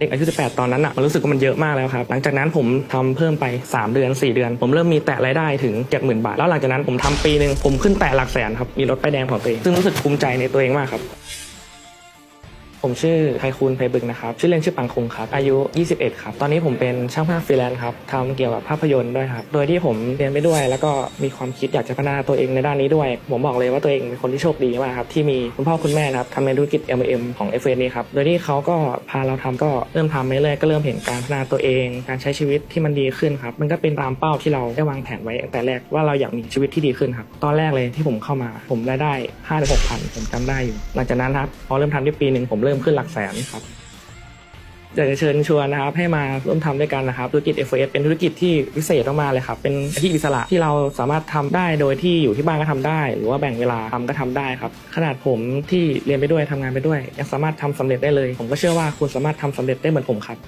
เด็กอายุ 18 ตอนนั้นอะมันรู้สึกว่ามันเยอะมากแล้วครับ หลังจากนั้นผมทำเพิ่มไป 3 เดือน 4 เดือน ผมเริ่มมีแตะรายได้ถึง70,000บาท แล้วหลังจากนั้นผมทำปีหนึ่งผมขึ้นแตะหลักแสนครับ มีรถป้ายแดงของตัวเอง ซึ่งรู้สึกภูมิใจในตัวเองมากครับ ผมชื่อไทคูนไพบึงนะครับ ชื่อเล่นชื่อปังคงครับ อายุ 21 ครับ ตอนนี้ผมเป็นช่างภาพฟรีแลนซ์ครับทำเกี่ยวกับภาพยนตร์ด้วยครับ โดยที่ผมเรียนไปด้วย แล้วก็มีความคิดอยากจะพัฒนาตัวเองในด้านนี้ด้วย ผมบอกเลยว่าตัวเองเป็นคนที่โชคดีมากครับ ที่มีคุณพ่อคุณแม่นะครับทำในธุรกิจ M&M ของ f อนี้ครับ โดยที่เขาก็พาเราทำก็เริ่มทำไปเรื่อยก็เริ่มเห็นการพัฒนาตัวเอง การใช้ชีวิตที่มันดีขึ้นครับ มันก็เป็นตามเป้าที่เราได้วางแผนไว้ตั้งแต่แรกว่าเราอยากมีชีวิตที่ดีขึ้นครับ ตอนแรกเลยที่ผมเข้ามา ผมรายได้5้าถึงหกพันผมจำได้อยู่ หลังจากนั้นครับพอเริ่มทำได้ปีหนึ่งผมเริ่มขึ้นหลักแสนครับอยากจะเชิญชวนนะครับให้มาร่วมทำด้วยกันนะครับ ธุรกิจ FS เป็นธุรกิจที่พิเศษมากๆเลยครับ เป็นอาชีพอิสระที่เราสามารถทำได้โดยที่อยู่ที่บ้านก็ทำได้ หรือว่าแบ่งเวลาทำก็ทำได้ครับ ขนาดผมที่เรียนไปด้วยทำงานไปด้วย ยังสามารถทำสำเร็จได้เลย ผมก็เชื่อว่าคุณสามารถทำสำเร็จได้เหมือนผมครับ